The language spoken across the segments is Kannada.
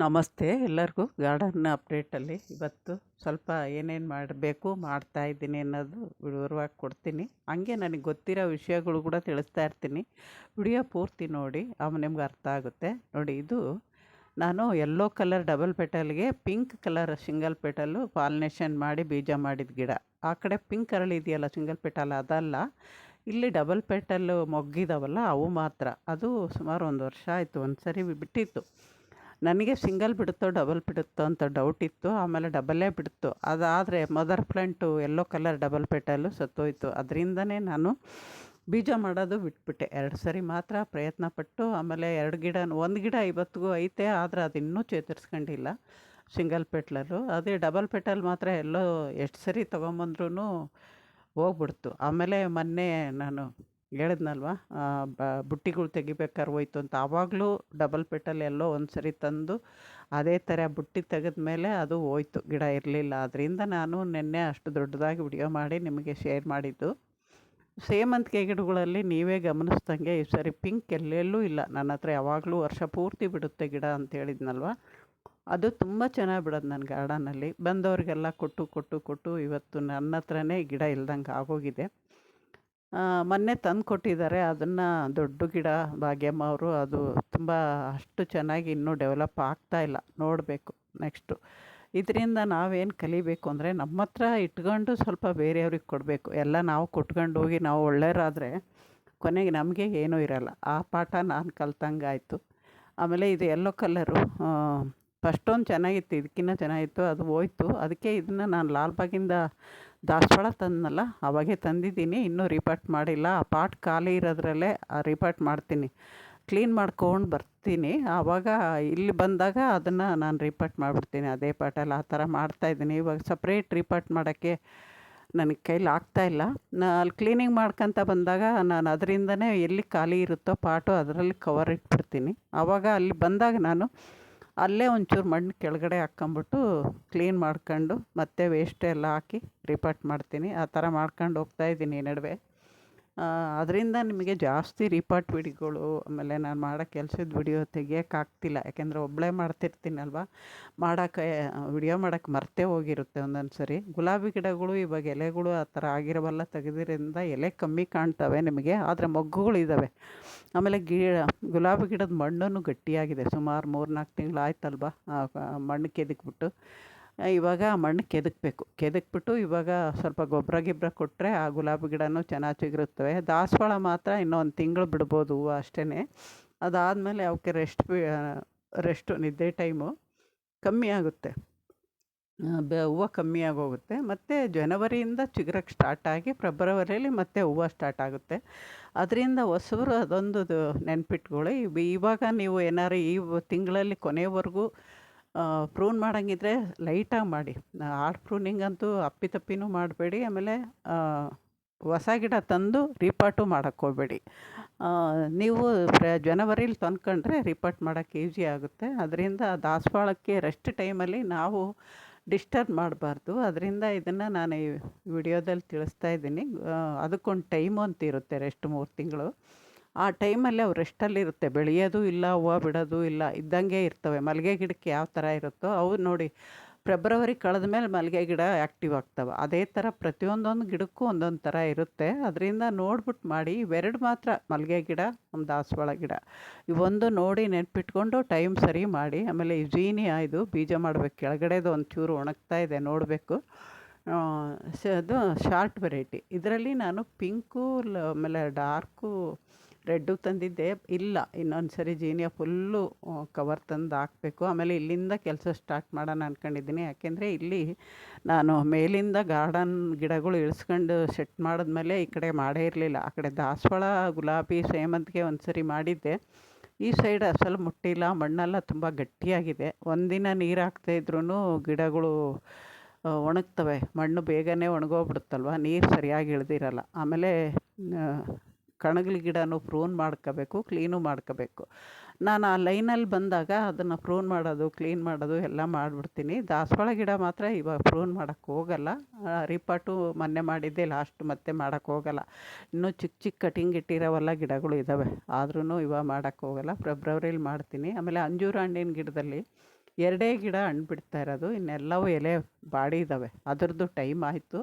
ನಮಸ್ತೆ ಎಲ್ಲರಿಗೂ ಗಾರ್ಡನ್ ಅಪ್ಡೇಟಲ್ಲಿ. ಇವತ್ತು ಸ್ವಲ್ಪ ಏನೇನು ಮಾಡಬೇಕು, ಮಾಡ್ತಾ ಇದ್ದೀನಿ ಅನ್ನೋದು ವಿವರವಾಗಿ ಕೊಡ್ತೀನಿ. ಹಂಗೆ ನನಗೆ ಗೊತ್ತಿರೋ ವಿಷಯಗಳು ಕೂಡ ತಿಳಿಸ್ತಾ ಇರ್ತೀನಿ. ವಿಡಿಯೋ ಪೂರ್ತಿ ನೋಡಿ, ಅವ ನಿಮ್ಗೆ ಅರ್ಥ ಆಗುತ್ತೆ. ನೋಡಿ, ಇದು ನಾನು yellow colour double ಪೆಟಲ್ಗೆ pink colour single petal pollination ಮಾಡಿ ಬೀಜ ಮಾಡಿದ ಗಿಡ. ಆ ಕಡೆ ಪಿಂಕ್ ಅರಳಿದೆಯಲ್ಲ ಸಿಂಗಲ್ ಪೆಟಲ್ ಅದಲ್ಲ. ಇಲ್ಲಿ ಡಬಲ್ ಪೆಟಲ್ಲು ಮೊಗ್ಗಿದಾವಲ್ಲ, ಅವು ಮಾತ್ರ. ಅದು ಸುಮಾರು ಒಂದು ವರ್ಷ ಆಯಿತು ಒಂದು ಸರಿ ಬಿಟ್ಟಿತ್ತು. ನನಗೆ ಸಿಂಗಲ್ ಬಿಡುತ್ತೋ, ಡಬಲ್ ಬಿಡುತ್ತೋ ಅಂತ ಡೌಟ್ ಇತ್ತು. ಆಮೇಲೆ ಡಬಲೇ ಬಿಡ್ತು. ಅದಾದರೆ mother plant yellow colour double petal ಸತ್ತೋಯ್ತು. ಅದರಿಂದನೇ ನಾನು ಬೀಜ ಮಾಡೋದು ಬಿಟ್ಬಿಟ್ಟೆ. ಎರಡು ಸರಿ ಮಾತ್ರ ಪ್ರಯತ್ನ ಪಟ್ಟು, ಆಮೇಲೆ ಎರಡು ಗಿಡ, ಒಂದು ಗಿಡ ಇವತ್ತಿಗೂ ಐತೆ, ಆದರೆ ಅದು ಇನ್ನೂ ಚೇತರಿಸ್ಕೊಂಡಿಲ್ಲ ಸಿಂಗಲ್ ಪೆಟ್ಲಲ್ಲು ಅದೇ ಡಬಲ್ ಪೆಟಲ್ ಮಾತ್ರ ಎಲ್ಲೋ ಎಷ್ಟು ಸರಿ ತೊಗೊಂಬಂದ್ರೂ ಹೋಗ್ಬಿಡ್ತು. ಆಮೇಲೆ ಮೊನ್ನೆ ನಾನು ಹೇಳಿದ್ನಲ್ವ? ಬುಟ್ಟಿಗಳು ತೆಗಿಬೇಕಾದ್ರೆ ಹೋಯ್ತು ಅಂತ. ಆವಾಗಲೂ ಡಬಲ್ ಪೆಟಲ್ ಎಲ್ಲೋ ಒಂದು ಸರಿ ತಂದು ಅದೇ ಥರ ಬುಟ್ಟಿ ತೆಗೆದ ಮೇಲೆ ಅದು ಹೋಯ್ತು. ಗಿಡ ಇರಲಿಲ್ಲ. ಅದರಿಂದ ನಾನು ನಿನ್ನೆ ಅಷ್ಟು ದೊಡ್ಡದಾಗಿ ವಿಡಿಯೋ ಮಾಡಿ ನಿಮಗೆ ಶೇರ್ ಮಾಡಿದ್ದು. ಸೇವಂತಿಗೆ ಗಿಡಗಳಲ್ಲಿ ನೀವೇ ಗಮನಿಸ್ದಂಗೆ ಈ ಸರಿ ಪಿಂಕ್ ಎಲ್ಲೆಲ್ಲೂ ಇಲ್ಲ. ನನ್ನ ಹತ್ರ ಯಾವಾಗಲೂ ವರ್ಷ ಪೂರ್ತಿ ಬಿಡುತ್ತೆ ಗಿಡ ಅಂತ ಹೇಳಿದ್ನಲ್ವ? ಅದು ತುಂಬ ಚೆನ್ನಾಗಿ ಬಿಡೋದು ನನ್ನ ಗಾರ್ಡನಲ್ಲಿ. ಬಂದವರಿಗೆಲ್ಲ ಕೊಟ್ಟು ಕೊಟ್ಟು ಕೊಟ್ಟು ಇವತ್ತು ನನ್ನ ಹತ್ರನೇ ಗಿಡ ಇಲ್ದಂಗೆ ಆಗೋಗಿದೆ. ಮೊನ್ನೆ ತಂದು ಕೊಟ್ಟಿದ್ದಾರೆ. ಅದನ್ನು ದೊಡ್ಡ ಗಿಡ ಭಾಗ್ಯಮ್ಮ ಅವರು, ಅದು ತುಂಬ ಅಷ್ಟು ಚೆನ್ನಾಗಿ ಇನ್ನೂ ಡೆವಲಪ್ ಆಗ್ತಾ ಇಲ್ಲ. ನೋಡಬೇಕು ನೆಕ್ಸ್ಟು. ಇದರಿಂದ ನಾವೇನು ಕಲಿಬೇಕು ಅಂದರೆ ನಮ್ಮ ಹತ್ರ ಇಟ್ಕೊಂಡು ಸ್ವಲ್ಪ ಬೇರೆಯವ್ರಿಗೆ ಕೊಡಬೇಕು. ಎಲ್ಲ ನಾವು ಕೊಟ್ಕೊಂಡು ಹೋಗಿ ನಾವು ಒಳ್ಳೆಯರಾದರೆ ಕೊನೆಗೆ ನಮಗೆ ಏನೂ ಇರಲ್ಲ. ಆ ಪಾಠ ನಾನು ಕಲ್ತಂಗೆ ಆಯಿತು. ಆಮೇಲೆ ಇದು ಎಲ್ಲೋ ಕಲರು ಫಸ್ಟೊಂದು ಚೆನ್ನಾಗಿತ್ತು ಇದಕ್ಕಿಂತ ಚೆನ್ನಾಗಿತ್ತು, ಅದು ಹೋಯ್ತು. ಅದಕ್ಕೆ ಇದನ್ನು ನಾನು ಲಾಲ್ಬಾಗಿಂದ ದಾಸವಾಳ ತಂದನಲ್ಲ, ಅವಾಗೆ ತಂದಿದ್ದೀನಿ, ಇನ್ನೂ ರಿಪೋರ್ಟ್ ಮಾಡಿಲ್ಲ. ಆ ಪಾಟ್ ಖಾಲಿ ಇರೋದ್ರಲ್ಲೇ ಆ ರಿಪೋರ್ಟ್ ಮಾಡ್ತೀನಿ. ಕ್ಲೀನ್ ಮಾಡ್ಕೊಂಡು ಬರ್ತೀನಿ. ಆವಾಗ ಇಲ್ಲಿ ಬಂದಾಗ ಅದನ್ನು ನಾನು ರಿಪೋರ್ಟ್ ಮಾಡಿಬಿಡ್ತೀನಿ. ಅದೇ ಪಾಟಲ್ಲಿ ಆ ಥರ ಮಾಡ್ತಾಯಿದ್ದೀನಿ ಇವಾಗ ಸಪ್ರೇಟ್ ರಿಪೋರ್ಟ್ ಮಾಡೋಕ್ಕೆ ನನಗೆ ಕೈಲಿ ಆಗ್ತಾಯಿಲ್ಲ ನಾ ಅಲ್ಲಿ ಕ್ಲೀನಿಂಗ್ ಮಾಡ್ಕೊತ ಬಂದಾಗ ನಾನು ಅದರಿಂದನೇ ಎಲ್ಲಿ ಖಾಲಿ ಇರುತ್ತೋ ಪಾಟು ಅದರಲ್ಲಿ ಕವರ್ ಇಟ್ಬಿಡ್ತೀನಿ. ಆವಾಗ ಅಲ್ಲಿ ಬಂದಾಗ ನಾನು ಅಲ್ಲೇ ಒಂಚೂರು ಮಣ್ಣು ಕೆಳಗಡೆ ಹಾಕ್ಕೊಂಬಿಟ್ಟು ಕ್ಲೀನ್ ಮಾಡ್ಕೊಂಡು ಮತ್ತೆ ವೇಸ್ಟ್ ಎಲ್ಲ ಹಾಕಿ ರಿಪಾಟ್ ಮಾಡ್ತೀನಿ. ಆ ಥರ ಮಾಡ್ಕೊಂಡು ಹೋಗ್ತಾಯಿದ್ದೀನಿ ನಡುವೆ. ಅದರಿಂದ ನಿಮಗೆ ಜಾಸ್ತಿ ರೀಪಾರ್ಟ್ ವಿಡಿಯೋಗಳು ಆಮೇಲೆ ನಾನು ಮಾಡೋ ಕೆಲಸದ ವಿಡಿಯೋ ತೆಗಿಯೋಕ್ಕಾಗ್ತಿಲ್ಲ ಯಾಕೆಂದರೆ ಒಬ್ಬಳೇ ಮಾಡ್ತಿರ್ತೀನಲ್ವ? ಮಾಡೋಕ್ಕೆ ವಿಡಿಯೋ ಮಾಡೋಕ್ಕೆ ಮರ್ತೇ ಹೋಗಿರುತ್ತೆ ಒಂದೊಂದು ಸರಿ ಗುಲಾಬಿ ಗಿಡಗಳು, ಇವಾಗ ಎಲೆಗಳು ಆ ಥರ ಆಗಿರೋವಲ್ಲ ತೆಗೆದಿರೋದ್ರಿಂದ ಎಲೆ ಕಮ್ಮಿ ಕಾಣ್ತವೆ ನಿಮಗೆ, ಆದರೆ ಮೊಗ್ಗುಗಳಿದ್ದಾವೆ ಆಮೇಲೆ ಗಿ, ಗುಲಾಬಿ ಗಿಡದ ಮಣ್ಣು ಗಟ್ಟಿಯಾಗಿದೆ. ಸುಮಾರು ಮೂರು ನಾಲ್ಕು ತಿಂಗಳು ಆಯ್ತಲ್ವ? ಮಣ್ಣು ಕೆದಕ್ಬಿಟ್ಟು. ಇವಾಗ ಮಣ್ಣು ಕೆದಕಬೇಕು. ಕೆದಕ್ಬಿಟ್ಟು ಇವಾಗ ಸ್ವಲ್ಪ ಗೊಬ್ಬರ ಗಿಬ್ಬರ ಕೊಟ್ಟರೆ ಆ ಗುಲಾಬಿ ಗಿಡನೂ ಚೆನ್ನಾಗಿ ಚಿಗುರುತ್ತವೆ. ದಾಸವಾಳ ಮಾತ್ರ ಇನ್ನೊಂದು ತಿಂಗಳು ಬಿಡ್ಬೋದು ಹೂವು ಅಷ್ಟೇ ಅದಾದಮೇಲೆ ಅವಕ್ಕೆ ರೆಸ್ಟ್ ರೆಸ್ಟು ನಿದ್ದೆ ಟೈಮು ಕಮ್ಮಿ ಆಗುತ್ತೆ. ಬೆ, ಹೂವು ಕಮ್ಮಿ ಆಗೋಗುತ್ತೆ. ಮತ್ತು ಜನವರಿಯಿಂದ ಚಿಗುರಕ್ಕೆ ಸ್ಟಾರ್ಟ್ ಆಗಿ ಫೆಬ್ರವರಿಯಲ್ಲಿ ಮತ್ತೆ ಹೂವು ಸ್ಟಾರ್ಟ್ ಆಗುತ್ತೆ. ಅದರಿಂದ ಹೊಸಬ್ರು ಅದೊಂದು ನೆನ್ಪಿಟ್ಕೊಳ್ಳಿ. ಇವಾಗ ನೀವು ಏನಾರು ಈ ತಿಂಗಳಲ್ಲಿ ಕೊನೆವರೆಗೂ ಪ್ರೂನ್ ಮಾಡೋಂಗಿದ್ರೆ ಲೈಟಾಗಿ ಮಾಡಿ. ಹಾರ್ಡ್ ಪ್ರೂನಿಂಗ್ ಅಂತೂ ಅಪ್ಪಿತಪ್ಪಿನೂ ಮಾಡಬೇಡಿ, ಆಮೇಲೆ ಹೊಸ ಗಿಡ ತಂದು ರಿಪಾಟು ಮಾಡೋಕ್ಕೆ ಹೋಗಬೇಡಿ. ನೀವು ಜನವರಿಲಿ ತಂದ್ಕೊಂಡ್ರೆ ರಿಪಾಟ್ ಮಾಡೋಕ್ಕೆ ಈಸಿ ಆಗುತ್ತೆ. ಅದರಿಂದ ದಾಸವಾಳಕ್ಕೆ ರೆಸ್ಟ್ ಟೈಮಲ್ಲಿ ನಾವು ಡಿಸ್ಟರ್ಬ್ ಮಾಡಬಾರ್ದು. ಅದರಿಂದ ಇದನ್ನು ನಾನು ಈ ವಿಡಿಯೋದಲ್ಲಿ ತಿಳಿಸ್ತಾ ಇದ್ದೀನಿ. ಅದಕ್ಕೊಂದು ಟೈಮು ಅಂತ ಇರುತ್ತೆ ರೆಸ್ಟ್ ಮೂರು ತಿಂಗಳು. ಆ ಟೈಮಲ್ಲಿ ಅವು ರೆಸ್ಟಲ್ಲಿರುತ್ತೆ. ಬೆಳೆಯೋದು ಇಲ್ಲ, ಹೂವು ಬಿಡೋದು ಇಲ್ಲ, ಇದ್ದಂಗೆ ಇರ್ತವೆ. ಮಲ್ಲಿಗೆ ಗಿಡಕ್ಕೆ ಯಾವ ಥರ ಇರುತ್ತೋ ಅವು ನೋಡಿ, ಫೆಬ್ರವರಿ ಕಳೆದ ಮೇಲೆ ಮಲ್ಲಿಗೆ ಗಿಡ ಆ್ಯಕ್ಟಿವ್ ಆಗ್ತವೆ. ಅದೇ ಥರ ಪ್ರತಿಯೊಂದೊಂದು ಗಿಡಕ್ಕೂ ಒಂದೊಂದು ಥರ ಇರುತ್ತೆ. ಅದರಿಂದ ನೋಡ್ಬಿಟ್ಟು ಮಾಡಿ, ಇವೆರಡು ಮಾತ್ರ, ಮಲ್ಲಿಗೆ ಗಿಡ ನಮ್ಮ ದಾಸವಾಳ ಗಿಡ. ಇವೊಂದು ನೋಡಿ ನೆನ್ಪಿಟ್ಕೊಂಡು ಟೈಮ್ ಸರಿ ಮಾಡಿ, ಆಮೇಲೆ ಈ ಜೀನಿ ಆಯ್ದು ಬೀಜ ಮಾಡಬೇಕು. ಕೆಳಗಡೆದು ಒಂಚೂರು ಒಣಗ್ತಾ ಇದೆ, ನೋಡಬೇಕು. ಅದು ಶಾರ್ಟ್ ವೆರೈಟಿ. ಇದರಲ್ಲಿ ನಾನು ಪಿಂಕು ಆಮೇಲೆ ಡಾರ್ಕು ರೆಡ್ಡು ತಂದಿದ್ದೆ. ಇಲ್ಲ ಇನ್ನೊಂದು ಸರಿ ಜೀನಿಯಾ ಫುಲ್ಲು ಕವರ್ ತಂದು ಹಾಕಬೇಕು. ಆಮೇಲೆ ಇಲ್ಲಿಂದ ಕೆಲಸ ಸ್ಟಾರ್ಟ್ ಮಾಡೋಣ ಅಂದ್ಕೊಂಡಿದ್ದೀನಿ ಯಾಕೆಂದರೆ ಇಲ್ಲಿ ನಾನು ಮೇಲಿಂದ ಗಾರ್ಡನ್ ಗಿಡಗಳು ಇಳಿಸ್ಕೊಂಡು ಸೆಟ್ ಮಾಡಿದ್ಮೇಲೆ ಈ ಕಡೆ ಮಾಡೇ ಇರಲಿಲ್ಲ. ಆ ಕಡೆ ದಾಸವಾಳ, ಗುಲಾಬಿ ಸೇಮಂತಿಗೆ ಒಂದು ಸರಿ ಮಾಡಿದ್ದೆ. ಈ ಸೈಡ್ ಅಸಲು ಮುಟ್ಟಿಲ್ಲ, ಮಣ್ಣೆಲ್ಲ ತುಂಬ ಗಟ್ಟಿಯಾಗಿದೆ. ಒಂದಿನ ನೀರು ಹಾಕ್ತಾಯಿದ್ರೂ ಗಿಡಗಳು ಒಣಗ್ತವೆ. ಮಣ್ಣು ಬೇಗನೆ ಒಣಗೋಗ್ಬಿಡುತ್ತಲ್ವ? ನೀರು ಸರಿಯಾಗಿ ಇಳ್ದಿರಲ್ಲ. ಆಮೇಲೆ ಕಣಗಿಲ ಗಿಡನೂ ಪ್ರೂನ್ ಮಾಡ್ಕೋಬೇಕು, ಕ್ಲೀನು ಮಾಡ್ಕೋಬೇಕು. ನಾನು ಆ ಲೈನಲ್ಲಿ ಬಂದಾಗ ಅದನ್ನು ಪ್ರೂನ್ ಮಾಡೋದು, ಕ್ಲೀನ್ ಮಾಡೋದು ಎಲ್ಲ ಮಾಡಿಬಿಡ್ತೀನಿ. ದಾಸವಾಳ ಗಿಡ ಮಾತ್ರ ಇವಾಗ ಪ್ರೂನ್ ಮಾಡೋಕ್ಕೆ ಹೋಗಲ್ಲ. ರಿಪಾಟು ಮೊನ್ನೆ ಮಾಡಿದ್ದೆ, ಲಾಸ್ಟ್ ಮತ್ತೆ ಮಾಡೋಕ್ಕೆ ಹೋಗಲ್ಲ. ಇನ್ನೂ ಚಿಕ್ಕ ಚಿಕ್ಕ ಕಟಿಂಗ್ ಇಟ್ಟಿರೋವೆಲ್ಲ ಗಿಡಗಳು ಇದ್ದಾವೆ ಆದ್ರೂ ಇವಾಗ ಮಾಡೋಕ್ಕೆ ಹೋಗಲ್ಲ. ಫೆಬ್ರವರಿಲಿ ಮಾಡ್ತೀನಿ. ಆಮೇಲೆ ಅಂಜೂರ ಹಣ್ಣಿನ ಗಿಡದಲ್ಲಿ ಎರಡೇ ಗಿಡ ಹಣ್ಣು ಬಿಡ್ತಾ ಇರೋದು. ಇನ್ನೆಲ್ಲವೂ ಎಲೆ ಬಾಡಿದ್ದಾವೆ ಅದರದ್ದು ಟೈಮ್ ಆಯಿತು.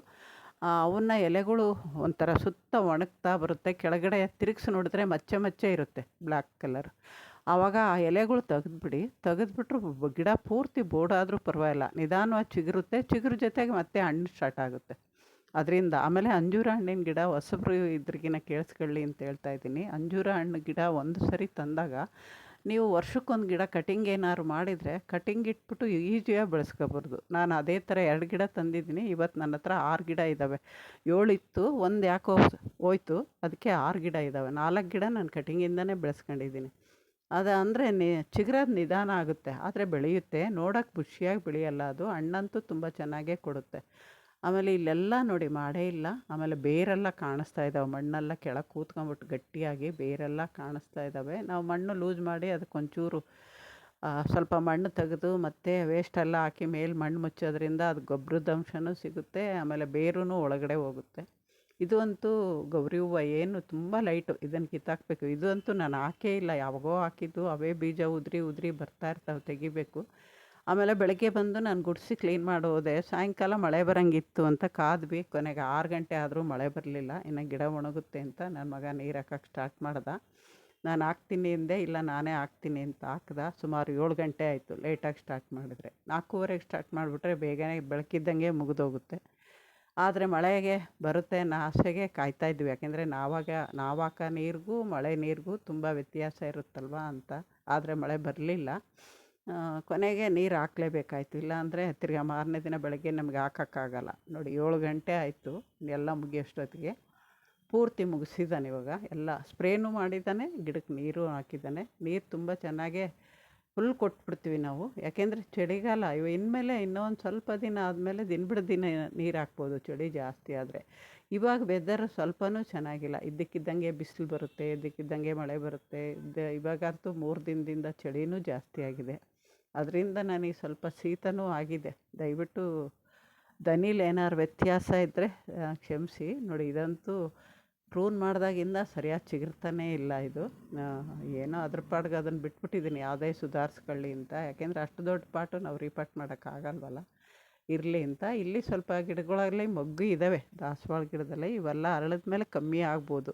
ಅವನ್ನ ಎಲೆಗಳು ಒಂಥರ ಸುತ್ತ ಒಣಗ್ತಾ ಬರುತ್ತೆ. ಕೆಳಗಡೆ ತಿರುಗಿಸಿ ನೋಡಿದ್ರೆ ಮಚ್ಚೆ ಮಚ್ಚೆ ಇರುತ್ತೆ ಬ್ಲ್ಯಾಕ್ ಕಲರ್. ಆವಾಗ ಆ ಎಲೆಗಳು ತೆಗೆದ್ಬಿಡಿ. ತೆಗೆದ್ಬಿಟ್ರು ಗಿಡ ಪೂರ್ತಿ ಬೋರ್ಡಾದರೂ ಪರವಾಗಿಲ್ಲ. ನಿಧಾನವಾಗಿ ಚಿಗುರುತ್ತೆ. ಚಿಗುರು ಜೊತೆಗೆ ಮತ್ತೆ ಹಣ್ಣು ಸ್ಟಾರ್ಟ್ ಆಗುತ್ತೆ. ಅದರಿಂದ ಆಮೇಲೆ ಅಂಜೂರ ಹಣ್ಣಿನ ಗಿಡ ಹೊಸಬ್ರು ಇದ್ರಿಗಿನ ಕೇಳಿಸ್ಕೊಳ್ಳಿ ಅಂತ ಹೇಳ್ತಾ ಇದ್ದೀನಿ. ಅಂಜೂರ ಹಣ್ಣು ಗಿಡ ಒಂದು ಸರಿ ತಂದಾಗ ನೀವು ವರ್ಷಕ್ಕೊಂದು ಗಿಡ ಕಟಿಂಗ್ ಏನಾದ್ರು ಮಾಡಿದರೆ ಕಟಿಂಗ್ ಇಟ್ಬಿಟ್ಟು ಈಸಿಯಾಗಿ ಬೆಳೆಸ್ಕೋಬಾರ್ದು. ನಾನು ಅದೇ ಥರ ಎರಡು ಗಿಡ ತಂದಿದ್ದೀನಿ ಇವತ್ತು ನನ್ನ ಹತ್ರ ಆರು ಗಿಡ ಇದ್ದಾವೆ ಏಳಿತ್ತು ಒಂದು ಯಾಕೋ ಹೋಯ್ತು ಅದಕ್ಕೆ ಆರು ಗಿಡ ಇದ್ದಾವೆ ನಾಲ್ಕು ಗಿಡ ನಾನು ಕಟಿಂಗಿಂದನೇ ಬೆಳೆಸ್ಕೊಂಡಿದ್ದೀನಿ. ಅದು ಅಂದರೆ ನಿ, ಚಿಗುರೋದು ನಿಧಾನ ಆಗುತ್ತೆ. ಆದರೆ ಬೆಳೆಯುತ್ತೆ. ನೋಡೋಕೆ ಖುಷಿಯಾಗಿ ಬೆಳೆಯಲ್ಲ ಅದು. ಹಣ್ಣಂತೂ ತುಂಬ ಚೆನ್ನಾಗೇ ಕೊಡುತ್ತೆ. ಆಮೇಲೆ ಇಲ್ಲೆಲ್ಲ ನೋಡಿ ಮಾಡೇ ಇಲ್ಲ. ಆಮೇಲೆ ಬೇರೆಲ್ಲ ಕಾಣಿಸ್ತಾ ಇದ್ದಾವೆ ಮಣ್ಣೆಲ್ಲ ಕೆಳಗೆ ಕೂತ್ಕೊಂಡ್ಬಿಟ್ಟು ಗಟ್ಟಿಯಾಗಿ ಬೇರೆಲ್ಲ ಕಾಣಿಸ್ತಾ ಇದ್ದಾವೆ ನಾವು ಮಣ್ಣು ಲೂಸ್ ಮಾಡಿ ಅದಕ್ಕೊಂಚೂರು ಸ್ವಲ್ಪ ಮಣ್ಣು ತೆಗೆದು ಮತ್ತು ವೇಸ್ಟ್ ಎಲ್ಲ ಹಾಕಿ ಮೇಲೆ ಮಣ್ಣು ಮುಚ್ಚೋದ್ರಿಂದ ಅದು ಗೊಬ್ಬರದ ಅಂಶನೂ ಸಿಗುತ್ತೆ. ಆಮೇಲೆ ಬೇರೂ ಒಳಗಡೆ ಹೋಗುತ್ತೆ. ಇದು ಅಂತೂ ಗೌರಿ ಹೂವು ಏನು ತುಂಬ ಲೈಟು ಇದನ್ನು ಕಿತ್ತಾಕಬೇಕು. ಇದು ಅಂತೂ ನಾನು ಹಾಕೇ ಇಲ್ಲ. ಯಾವಾಗೋ ಹಾಕಿದ್ದು ಅವೇ ಬೀಜ ಉದುರಿ ಉದುರಿ ಬರ್ತಾ ಇರ್ತಾವೆ. ತೆಗಿಬೇಕು. ಆಮೇಲೆ ಬೆಳಗ್ಗೆ ಬಂದು ನಾನು ಗುಡಿಸಿ ಕ್ಲೀನ್ ಮಾಡೋದೆ ಸಾಯಂಕಾಲ ಮಳೆ ಬರೋಂಗಿತ್ತು ಅಂತ ಕಾದ್ವಿ ಕೊನೆಗೆ ಆರು ಗಂಟೆ ಆದರೂ ಮಳೆ ಬರಲಿಲ್ಲ. ಇನ್ನು ಗಿಡ ಒಣಗುತ್ತೆ ಅಂತ ನನ್ನ ಮಗ ನೀರು ಹಾಕಕ್ಕೆ ಸ್ಟಾರ್ಟ್ ಮಾಡ್ದೆ. ನಾನು ಹಾಕ್ತೀನಿ ಅಂದೆ, ಇಲ್ಲ ನಾನೇ ಹಾಕ್ತೀನಿ ಅಂತ ಹಾಕ್ದ. ಸುಮಾರು ಏಳು ಗಂಟೆ ಆಯಿತು ಲೇಟಾಗಿ ಸ್ಟಾರ್ಟ್ ಮಾಡಿದ್ರೆ. ನಾಲ್ಕೂವರೆಗೆ ಸ್ಟಾರ್ಟ್ ಮಾಡಿಬಿಟ್ರೆ ಬೇಗನೆ ಬೆಳಕಿದ್ದಂಗೆ ಮುಗಿದೋಗುತ್ತೆ. ಆದರೆ ಮಳೆಗೆ ಬರುತ್ತೆ ಅನ್ನೋ ಆಸೆಗೆ ಕಾಯ್ತಾ ಇದ್ವಿ. ಯಾಕೆಂದರೆ ನಾವಾಗ, ನಾವಾಕ ನೀರಿಗೂ ಮಳೆ ನೀರಿಗೂ ತುಂಬ ವ್ಯತ್ಯಾಸ ಇರುತ್ತಲ್ವ ಅಂತ. ಆದರೆ ಮಳೆ ಬರಲಿಲ್ಲ. ಕೊನೆಗೆ ನೀರು ಹಾಕ್ಲೇಬೇಕಾಯ್ತು. ಇಲ್ಲಾಂದರೆ ತಿರ್ಗಿ ಮಾರನೇ ದಿನ ಬೆಳಗ್ಗೆ ನಮಗೆ ಹಾಕೋಕ್ಕಾಗಲ್ಲ. ನೋಡಿ ಏಳು ಗಂಟೆ ಆಯಿತು, ಎಲ್ಲ ಮುಗಿಯೋಷ್ಟೊತ್ತಿಗೆ. ಪೂರ್ತಿ ಮುಗಿಸಿದ್ದಾನೆ ಇವಾಗ. ಎಲ್ಲ ಸ್ಪ್ರೇನೂ ಮಾಡಿದ್ದಾನೆ, ಗಿಡಕ್ಕೆ ನೀರು ಹಾಕಿದ್ದಾನೆ. ನೀರು ತುಂಬ ಚೆನ್ನಾಗೇ ಫುಲ್ ಕೊಟ್ಬಿಡ್ತೀವಿ ನಾವು. ಯಾಕೆಂದರೆ ಚಳಿಗಾಲ, ಇವ ಇನ್ಮೇಲೆ ಇನ್ನೊಂದು ಸ್ವಲ್ಪ ದಿನ ಆದಮೇಲೆ ದಿನ ಬಿಡ ದಿನ ನೀರು ಹಾಕ್ಬೋದು, ಚಳಿ ಜಾಸ್ತಿ ಆದರೆ. ಇವಾಗ ವೆದರ್ ಸ್ವಲ್ಪನೂ ಚೆನ್ನಾಗಿಲ್ಲ. ಇದ್ದಕ್ಕಿದ್ದಂಗೆ ಬಿಸಿಲು ಬರುತ್ತೆ, ಇದ್ದಕ್ಕಿದ್ದಂಗೆ ಮಳೆ ಬರುತ್ತೆ. ಇದ್ದ ಇವಾಗಂತೂ ಮೂರು ದಿನದಿಂದ ಚಳಿನೂ ಜಾಸ್ತಿ ಆಗಿದೆ. ಅದರಿಂದ ನನಗೆ ಸ್ವಲ್ಪ ಶೀತನೂ ಆಗಿದೆ. ದಯವಿಟ್ಟು ದನಿಲ್ ಏನಾದ್ರು ವ್ಯತ್ಯಾಸ ಇದ್ದರೆ ಕ್ಷಮಿಸಿ. ನೋಡಿ, ಇದಂತೂ ಪ್ರೂನ್ ಮಾಡಿದಾಗಿಂದ ಸರಿಯಾಗಿ ಚಿಗುರ್ತಾನೇ ಇಲ್ಲ ಇದು. ಏನೋ ಅದ್ರ ಪಾಡ್ಗೆ ಅದನ್ನು ಬಿಟ್ಬಿಟ್ಟಿದ್ದೀನಿ ಯಾವುದೇ ಸುಧಾರಿಸ್ಕೊಳ್ಳಿ ಅಂತ. ಯಾಕೆಂದರೆ ಅಷ್ಟು ದೊಡ್ಡ ಪಾಟು ನಾವು ರೀಪಾಟ್ ಮಾಡೋಕ್ಕಾಗಲ್ವಲ್ಲ ಇರಲಿ ಅಂತ. ಇಲ್ಲಿ ಸ್ವಲ್ಪ ಗಿಡಗಳಲ್ಲಿ ಮೊಗ್ಗು ಇದ್ದಾವೆ ದಾಸವಾಳ ಗಿಡದಲ್ಲಿ ಇವೆಲ್ಲ ಅರಳಿದ ಮೇಲೆ ಕಮ್ಮಿ ಆಗ್ಬೋದು.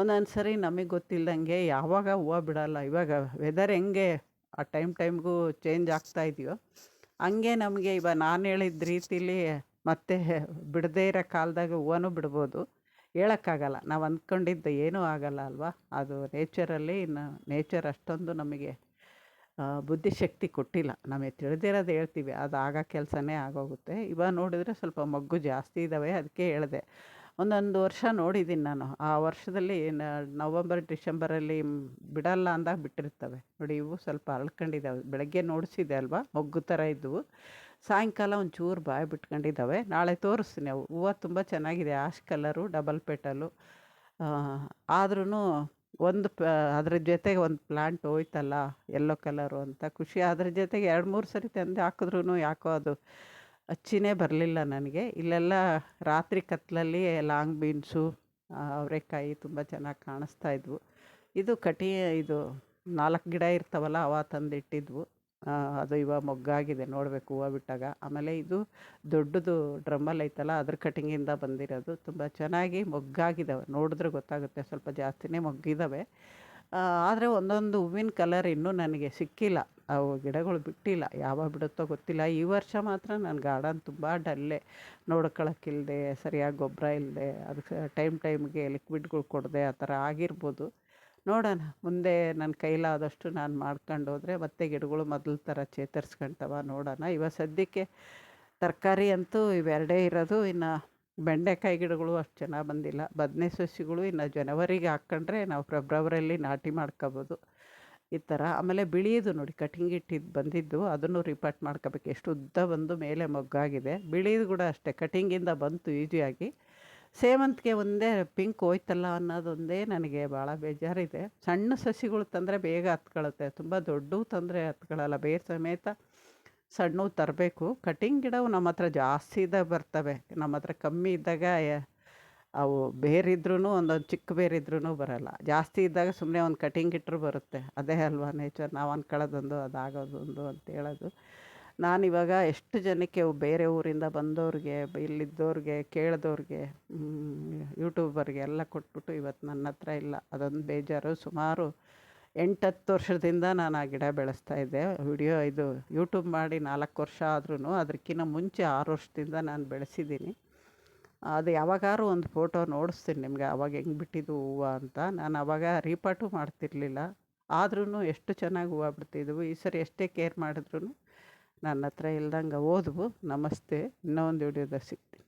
ಒಂದೊಂದು ಸರಿ ನಮಗೆ ಗೊತ್ತಿಲ್ಲದಂಗೆ ಯಾವಾಗ ಹೂವು ಬಿಡೋಲ್ಲ, ಇವಾಗ ವೆದರ್ ಹೆಂಗೆ ಆ ಟೈಮ್ ಟೈಮ್ಗೂ ಚೇಂಜ್ ಆಗ್ತಾ ಇದೆಯೋ? ಹಂಗೆ ನಮಗೆ ಇವಾಗ ನಾನು ಹೇಳಿದ ರೀತಿಲಿ ಮತ್ತೆ ಬಿಡದೇ ಇರೋ ಕಾಲದಾಗ ಹೂವನೂ ಬಿಡ್ಬೋದು. ಹೇಳೋಕ್ಕಾಗಲ್ಲ. ನಾವು ಅಂದ್ಕೊಂಡಿದ್ದು ಏನೂ ಆಗಲ್ಲ ಅಲ್ವಾ? ಅದು ನೇಚರಲ್ಲಿ ಇನ್ನು ನೇಚರ್ ಅಷ್ಟೊಂದು ನಮಗೆ ಬುದ್ಧಿಶಕ್ತಿ ಕೊಟ್ಟಿಲ್ಲ. ನಮಗೆ ತಿಳಿದಿರೋದು ಹೇಳ್ತೀವಿ. ಅದು ಆಗೋ ಕೆಲಸನೇ ಆಗೋಗುತ್ತೆ. ಇವಾಗ ನೋಡಿದರೆ ಸ್ವಲ್ಪ ಮಗ್ಗು ಜಾಸ್ತಿ ಇದ್ದಾವೆ ಅದಕ್ಕೆ ಹೇಳಿದೆ. ಒಂದೊಂದು ವರ್ಷ ನೋಡಿದ್ದೀನಿ ನಾನು. ಆ ವರ್ಷದಲ್ಲಿ ನವಂಬರ್, ಡಿಸೆಂಬರಲ್ಲಿ ಬಿಡಲ್ಲ ಅಂದಾಗ ಬಿಟ್ಟಿರ್ತವೆ. ನೋಡಿ ಇವು ಸ್ವಲ್ಪ ಅಳ್ಕೊಂಡಿದ್ದಾವೆ ಬೆಳಗ್ಗೆ ನೋಡಿಸಿದೆ ಅಲ್ವಾ? ಮೊಗ್ಗು ಥರ ಇದ್ದವು ಸಾಯಂಕಾಲ ಒಂಚೂರು ಬಾಯಿ ಬಿಟ್ಕೊಂಡಿದ್ದಾವೆ ನಾಳೆ ತೋರಿಸ್ತೀನಿ. ಅವು, ಹೂವು ತುಂಬ ಚೆನ್ನಾಗಿದೆ. Ash colour, double petal. ಆದ್ರೂ ಒಂದು ಪ, ಅದ್ರ ಜೊತೆಗೆ ಒಂದು ಪ್ಲ್ಯಾಂಟ್ ಹೋಯ್ತಲ್ಲ ಎಲ್ಲೋ ಕಲರು ಅಂತ. ಖುಷಿ. ಅದ್ರ ಜೊತೆಗೆ ಎರಡು, ಮೂರು ಸರಿ ತಂದು ಹಾಕಿದ್ರೂ ಯಾಕೋ ಅದು ಹಚ್ಚಿನೇ ಬರಲಿಲ್ಲ ನನಗೆ. ಇಲ್ಲೆಲ್ಲ ರಾತ್ರಿ ಕತ್ತಲಲ್ಲಿ ಲಾಂಗ್ ಬೀನ್ಸು ಅವರೆಕಾಯಿ ತುಂಬ ಚೆನ್ನಾಗಿ ಕಾಣಿಸ್ತಾ ಇದ್ವು. ಇದು ಕಟಿ, ಇದು ನಾಲ್ಕು ಗಿಡ ಇರ್ತಾವಲ್ಲ ಅವ ತಂದಿಟ್ಟಿದ್ವು. ಅದು ಇವಾಗ ಮೊಗ್ಗಾಗಿದೆ, ನೋಡಬೇಕು ಹೂವು ಬಿಟ್ಟಾಗ. ಆಮೇಲೆ ಇದು ದೊಡ್ಡದು ಡ್ರಮ್ಮಲ್ಲಿ ಐತಲ್ಲ, ಅದ್ರ ಕಟಿಂಗಿಂದ ಬಂದಿರೋದು. ತುಂಬ ಚೆನ್ನಾಗಿ ಮೊಗ್ಗಾಗಿದ್ದಾವೆ ನೋಡಿದ್ರೆ ಗೊತ್ತಾಗುತ್ತೆ, ಸ್ವಲ್ಪ ಜಾಸ್ತಿನೇ ಮೊಗ್ಗಿದ್ದಾವೆ ಆದರೆ ಒಂದೊಂದು ಹೂವಿನ ಕಲರ್ ಇನ್ನೂ ನನಗೆ ಸಿಕ್ಕಿಲ್ಲ. ಅವು ಗಿಡಗಳು ಬಿಟ್ಟಿಲ್ಲ. ಯಾವಾಗ ಬಿಡುತ್ತೋ ಗೊತ್ತಿಲ್ಲ. ಈ ವರ್ಷ ಮಾತ್ರ ನನ್ನ ಗಾರ್ಡನ್ ತುಂಬ ಡಲ್ಲೆ ನೋಡ್ಕೊಳಕ್ಕಿಲ್ಲದೆ ಸರಿಯಾಗಿ ಗೊಬ್ಬರ ಇಲ್ಲದೆ ಅದಕ್ಕೆ ಟೈಮ್ ಟೈಮ್ಗೆ ಲಿಕ್ವಿಡ್ಗಳು ಕೊಡದೆ, ಆ ಥರ ಆಗಿರ್ಬೋದು. ನೋಡೋಣ. ಮುಂದೆ ನನ್ನ ಕೈಲಾದಷ್ಟು ನಾನು ಮಾಡ್ಕೊಂಡು ಹೋದರೆ ಮತ್ತೆ ಗಿಡಗಳು ಮೊದಲ ಥರ ಚೇತರಿಸ್ಕೊಳ್ತವ ನೋಡೋಣ. ಇವಾಗ ಸದ್ಯಕ್ಕೆ ತರಕಾರಿ ಅಂತೂ ಇವೆರಡೇ ಇರೋದು. ಇನ್ನು ಬೆಂಡೆಕಾಯಿ ಗಿಡಗಳು ಅಷ್ಟು ಚೆನ್ನಾಗಿ ಬಂದಿಲ್ಲ. ಬದನೆ ಸಸಿಗಳು ಇನ್ನು ಜನವರಿಗೆ ಹಾಕ್ಕೊಂಡ್ರೆ ನಾವು ಫೆಬ್ರವರಿಯಲ್ಲಿ ನಾಟಿ ಮಾಡ್ಕೋಬೋದು. ಈ ಥರ. ಆಮೇಲೆ ಬಿಳಿಯದು ನೋಡಿ, ಕಟಿಂಗ್ ಇಟ್ಟಿದ್ದು ಬಂದಿದ್ದು, ಅದನ್ನು ರಿಪಾರ್ಟ್ ಮಾಡ್ಕೋಬೇಕು. ಎಷ್ಟು ಉದ್ದ ಬಂದು ಮೇಲೆ ಮೊಗ್ಗಾಗಿದೆ. ಬಿಳಿದು ಕೂಡ ಅಷ್ಟೇ. ಕಟಿಂಗಿಂದ ಬಂತು ಈಸಿಯಾಗಿ. ಸೇವಂತಿಗೆ ಒಂದೇ ಪಿಂಕ್ ಹೋಯ್ತಲ್ಲ ಅನ್ನೋದೊಂದೇ ನನಗೆ ಭಾಳ ಬೇಜಾರಿದೆ. ಸಣ್ಣ ಸಸಿಗಳು ತಂದರೆ ಬೇಗ ಹತ್ಕೊಳ್ಳುತ್ತೆ ತುಂಬ ದೊಡ್ಡವು ತಂದರೆ ಹತ್ಕೊಳ್ಳಲ್ಲ ಬೇರೆ ಸಮೇತ ಸಣ್ಣವು ತರಬೇಕು. ಕಟಿಂಗ್ ಗಿಡವು ನಮ್ಮ ಹತ್ರ ಜಾಸ್ತಿ ಇದ್ದ ಬರ್ತವೆ. ನಮ್ಮ ಹತ್ರ ಕಮ್ಮಿ ಇದ್ದಾಗ ಅವು ಬೇರಿದ್ರೂ ಒಂದೊಂದು ಚಿಕ್ಕ ಬೇರಿದ್ರೂ ಬರೋಲ್ಲ. ಜಾಸ್ತಿ ಇದ್ದಾಗ ಸುಮ್ಮನೆ ಒಂದು ಕಟಿಂಗ್ ಇಟ್ಟರು ಬರುತ್ತೆ. ಅದೇ ಅಲ್ವಾ ನೇಚರ್? ನಾವು ಅಂದ್ಕೊಳ್ಳೋದೊಂದು ಅದಾಗೋದೊಂದು ಅಂತ ಹೇಳೋದು. ನಾನಿವಾಗ ಎಷ್ಟು ಜನಕ್ಕೆ ಬೇರೆ ಊರಿಂದ ಬಂದವ್ರಿಗೆ ಇಲ್ಲಿದ್ದವ್ರಿಗೆ ಕೇಳಿದವ್ರಿಗೆ ಯೂಟ್ಯೂಬರ್ಗೆ ಎಲ್ಲ ಕೊಟ್ಬಿಟ್ಟು ಇವತ್ತು ನನ್ನ ಹತ್ರ ಇಲ್ಲ. ಅದೊಂದು ಬೇಜಾರು. ಸುಮಾರು ಎಂಟು ಹತ್ತು ವರ್ಷದಿಂದ ನಾನು ಆ ಗಿಡ ಬೆಳೆಸ್ತಾ ಇದ್ದೆ. ವಿಡಿಯೋ ಇದು ಯೂಟ್ಯೂಬ್ ಮಾಡಿ ನಾಲ್ಕು ವರ್ಷ ಆದ್ರೂ ಅದಕ್ಕಿಂತ ಮುಂಚೆ ಆರು ವರ್ಷದಿಂದ ನಾನು ಬೆಳೆಸಿದ್ದೀನಿ. ಅದು ಯಾವಾಗಾದ್ರೂ ಒಂದು ಫೋಟೋ ನೋಡಿಸ್ತೀನಿ ನಿಮಗೆ, ಅವಾಗ ಹೆಂಗೆ ಬಿಟ್ಟಿದ್ದು ಹೂವು ಅಂತ. ನಾನು ಅವಾಗ ರೀಪಾಟು ಮಾಡ್ತಿರ್ಲಿಲ್ಲ. ಆದ್ರೂ ಎಷ್ಟು ಚೆನ್ನಾಗಿ ಹೂವು ಬಿಡ್ತಿದ್ವು. ಈ ಸರಿ ಎಷ್ಟೇ ಕೇರ್ ಮಾಡಿದ್ರು ನನ್ನ ಹತ್ರ ಇಲ್ದಂಗೆ ಓದ್ವು ನಮಸ್ತೆ. ಇನ್ನೊಂದು ಒಂದು ವಿಡಿಯೋದಾಗ ಸಿಗ್ತೀನಿ.